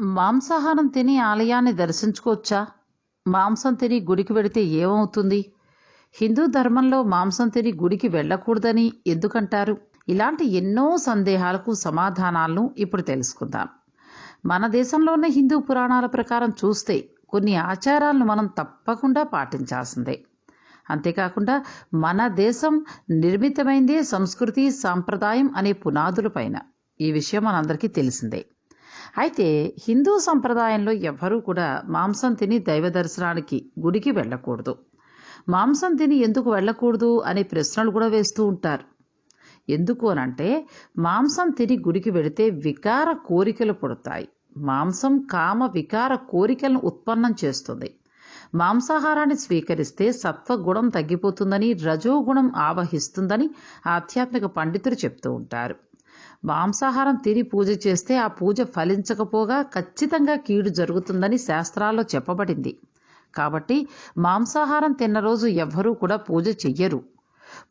మాంసాహారం తిని ఆలయాన్ని దర్శించుకోవచ్చా? మాంసం తిని గుడికి వెడితే ఏమవుతుంది? హిందూ ధర్మంలో మాంసం తిని గుడికి వెళ్ళకూడదని ఎందుకంటారు? ఇలాంటి ఎన్నో సందేహాలకు సమాధానాలను ఇప్పుడు తెలుసుకుందాం. మన దేశంలోని హిందూ పురాణాల ప్రకారం చూస్తే కొన్ని ఆచారాలను మనం తప్పకుండా పాటించాల్సిందే. అంతేకాకుండా మన దేశం నిర్మితమైందే సంస్కృతి సాంప్రదాయం అనే పునాదులపైన ఈ విషయం మనందరికీ తెలిసిందే. అయితే హిందూ సంప్రదాయంలో ఎవ్వరూ కూడా మాంసం తిని దైవ దర్శనానికి గుడికి వెళ్ళకూడదు. మాంసం తిని ఎందుకు వెళ్ళకూడదు అనే ప్రశ్నలు కూడా వేస్తూ ఉంటారు. ఎందుకు అనంటే మాంసం తిని గుడికి వెళితే వికార కోరికలు పుడతాయి. మాంసం కామ వికార కోరికలను ఉత్పన్నం చేస్తుంది. మాంసాహారాన్ని స్వీకరిస్తే సత్వగుణం తగ్గిపోతుందని రజోగుణం ఆవహిస్తుందని ఆధ్యాత్మిక పండితులు చెప్తూ ఉంటారు. మాంసాహారం తిని పూజ చేస్తే ఆ పూజ ఫలించకపోగా ఖచ్చితంగా కీడు జరుగుతుందని శాస్త్రాల్లో చెప్పబడింది. కాబట్టి మాంసాహారం తిన్న రోజు ఎవ్వరూ కూడా పూజ చెయ్యరు.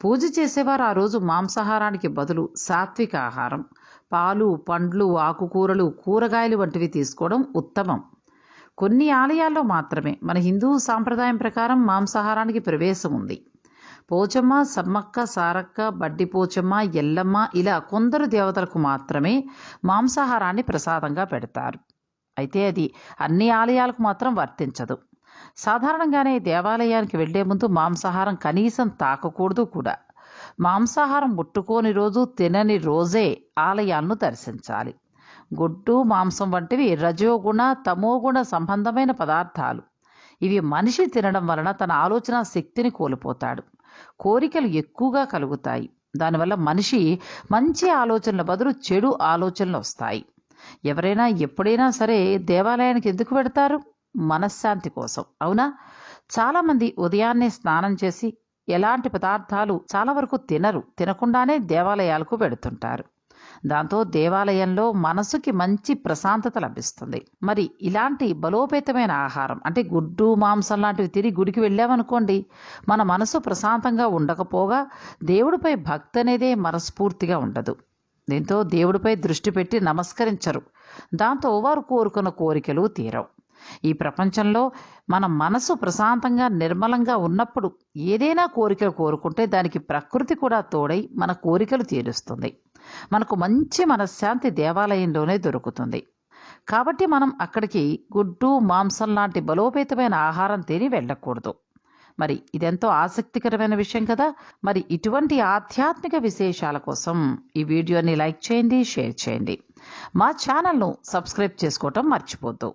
పూజ చేసేవారు ఆ రోజు మాంసాహారానికి బదులు సాత్విక ఆహారం. పాలు పండ్లు ఆకుకూరలు కూరగాయలు వంటివి తీసుకోవడం ఉత్తమం. కొన్ని ఆలయాల్లో మాత్రమే. మన హిందూ సాంప్రదాయం ప్రకారం మాంసాహారానికి ప్రవేశం ఉంది. పోచమ్మ సమ్మక్క సారక్క బడ్డి పోచమ్మ ఎల్లమ్మ ఇలా కొందరు దేవతలకు మాత్రమే మాంసాహారాన్ని ప్రసాదంగా పెడతారు. అయితే అది అన్ని ఆలయాలకు మాత్రం వర్తించదు. సాధారణంగానే దేవాలయానికి వెళ్ళే ముందు మాంసాహారం కనీసం తాకకూడదు కూడా. మాంసాహారం ముట్టుకోని రోజు తినని రోజే ఆలయాలను దర్శించాలి. గుడ్డు మాంసం వంటివి రజోగుణ తమోగుణ సంబంధమైన పదార్థాలు. ఇవి మనిషి తినడం వలన తన ఆలోచన శక్తిని కోల్పోతాడు. కోరికలు ఎక్కువగా కలుగుతాయి. దానివల్ల మనిషి మంచి ఆలోచనల బదులు చెడు ఆలోచనలు వస్తాయి. ఎవరైనా ఎప్పుడైనా సరే దేవాలయానికి ఎందుకు పెడతారు మనశ్శాంతి కోసం. అవునా? చాలామంది ఉదయాన్నే స్నానం చేసి ఎలాంటి పదార్థాలు చాలా వరకు తినరు. తినకుండానే దేవాలయాలకు పెడుతుంటారు దాంతో దేవాలయంలో మనసుకి మంచి ప్రశాంతత లభిస్తుంది. మరి ఇలాంటి బలోపేతమైన ఆహారం అంటే గుడ్డు మాంసం లాంటివి తిరిగి గుడికి వెళ్ళామనుకోండి మన మనసు ప్రశాంతంగా ఉండకపోగా దేవుడిపై భక్తి అనేదే మనస్ఫూర్తిగా ఉండదు. దీంతో దేవుడిపై దృష్టి పెట్టి నమస్కరించరు. దాంతో వారు కోరుకున్న కోరికలు తీరవు. ఈ ప్రపంచంలో మన మనసు ప్రశాంతంగా నిర్మలంగా ఉన్నప్పుడు ఏదైనా కోరికలు కోరుకుంటే దానికి ప్రకృతి కూడా తోడై మన కోరికలు తీరుస్తుంది. మనకు మంచి మనశ్శాంతి దేవాలయంలోనే దొరుకుతుంది. కాబట్టి మనం అక్కడికి గుడ్డు మాంసం లాంటి బలోపేతమైన ఆహారం తిని వెళ్ళకూడదు. మరి ఇదెంతో ఆసక్తికరమైన విషయం కదా? మరి ఇటువంటి ఆధ్యాత్మిక విశేషాల కోసం ఈ వీడియోని లైక్ చేయండి షేర్ చేయండి. మా ఛానల్ను సబ్స్క్రైబ్ చేసుకోవటం మర్చిపోద్దు.